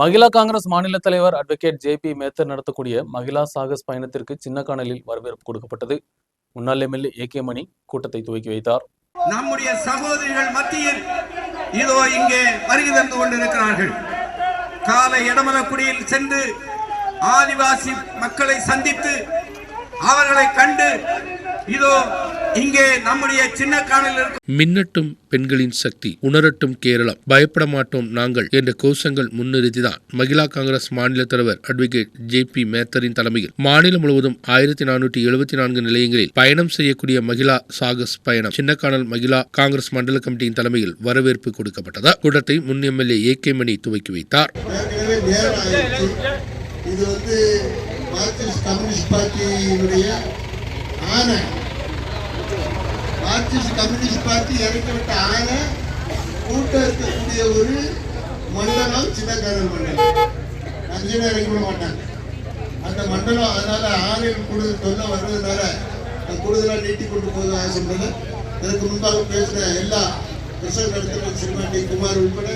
மகிழா காங்கிரஸ் மாநில தலைவர் advocate J B Mehta நடத்தக்கூடிய மகிழா சாகஸ் பயணத்திற்கு சின்னக்கானலில் வரவேற்பு கொடுக்கப்பட்டது. முன்னாள் எம்எல்ஏ ஏ கே மணி கூட்டத்தை துவக்கி வைத்தார். நம்முடைய சகோதரிகள் மத்தியில் இதோ இங்கே வருகை தந்து கொண்டிருக்கிறார்கள். காலை இடமலக்குடியில் சென்று ஆதிவாசி மக்களை சந்தித்து அவர்களை கண்டு இதோ இங்கே நம்முடைய சின்ன காணில் இருக்கும் மின்னட்டும் பெண்களின் சக்தி உணரட்டும் கேரளம். பயப்பட மாட்டோம் நாங்கள் என்ற கோஷங்கள் முன்னிறுத்திதான் மகிழா காங்கிரஸ் மாநில தலைவர் அட்வொகேட் ஜே பி மேத்தரின் தலைமையில் மாநிலம் முழுவதும் ஆயிரத்தி நானூற்றி எழுபத்தி நான்கு நிலையங்களில் பயணம் செய்யக்கூடிய மகிழா சாகஸ் பயணம் சின்னக்கானல் மகிழா காங்கிரஸ் மண்டல கமிட்டியின் தலைமையில் வரவேற்பு கொடுக்கப்பட்டது? கூட்டத்தை முன் எம்எல்ஏ ஏ கே மணி துவக்கி வைத்தார். இது வந்து மார்க்சிஸ்ட் கம்யூனிஸ்ட் பார்ட்டியினுடைய ஆணை. மார்க்சிஸ்ட் கம்யூனிஸ்ட் பார்ட்டி இறக்கிவிட்ட ஆன கூட்டம் இருக்கக்கூடிய ஒரு மண்டலம் சின்னக்காரர் மண்டலம். அஞ்சனை இறக்கி விட மாட்டாங்க. அந்த மண்டலம் அதனால ஆணைகள் கூடுதல் தொல்லை வர்றதுனால நான் கூடுதலாக நீட்டி கொண்டு போக ஆசைப்படல இதற்கு முன்பாக பேசின எல்லா பிரசங்க நடத்தின ஸ்ரீமான் குமார் உட்பட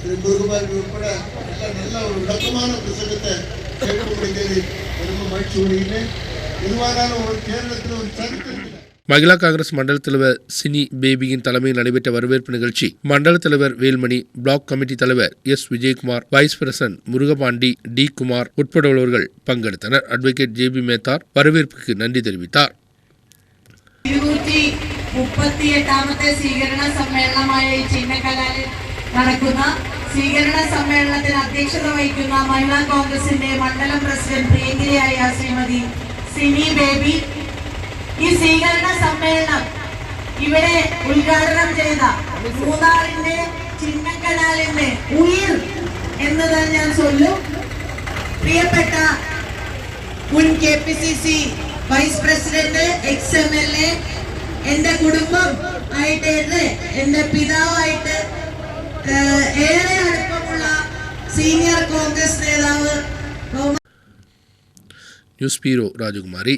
திரு குருகுமார் உட்பட எல்லாம் நல்ல ஒரு விளக்கமான பிரசங்கத்தை கேட்டு முடிக்கிறது ரொம்ப மகிழ்ச்சி கொள்கிறேன் எதுவானாலும் ஒரு கேரளத்தில் ஒரு சரித்திரத்தில் மகிழா காங்கிரஸ் மண்டல தலைவர் சினி பேபியின் தலைமையில் நடைபெற்ற வரவேற்பு நிகழ்ச்சி மண்டல தலைவர் வேல்மணி பிளாக் கமிட்டி தலைவர் S Vijayakumar vice president Murugapandi T Kumar உட்பட உள்ளவர்கள் பங்கெடுத்தனர் அட்வொகேட் ஜே பி மேத்தார் வரவேற்புக்கு நன்றி தெரிவித்தார் ഇരുന്നൂറ്റി മുപ്പത്തിയെട്ടാമത്തെ സ്വീകരണ സമ്മേളനമായ ഈ ചിന്നക്കലാലിൽ നടക്കുന്ന സ്വീകരണ സമ്മേളനത്തിന് അധ്യക്ഷത വഹിക്കുന്ന മഹിളാ കോൺഗ്രസിന്റെ മണ്ഡലം പ്രസിഡന്റ് പ്രിയങ്കരിയായ ശ്രീമതി സിനി ബേബി ഈ സ്വീകരണ സമ്മേളനം ഇവിടെ ഉദ്ഘാടനം ചെയ്ത മൂന്നാറിന്റെ ചിന്നക്കനാലിന്റെ ഉയിർ എന്ന് തന്നെ ഞാൻ ചൊല്ലും. പ്രിയപ്പെട്ട മുൻ K P C C vice president ex M L A എന്റെ കുടുംബം ആയിട്ട് എന്റെ പിതാവായിട്ട് ഏറെ അടുപ്പമുള്ള സീനിയർ കോൺഗ്രസ് നേതാവ് ന്യൂസ് ബ്യൂറോ രാജകുമാരി.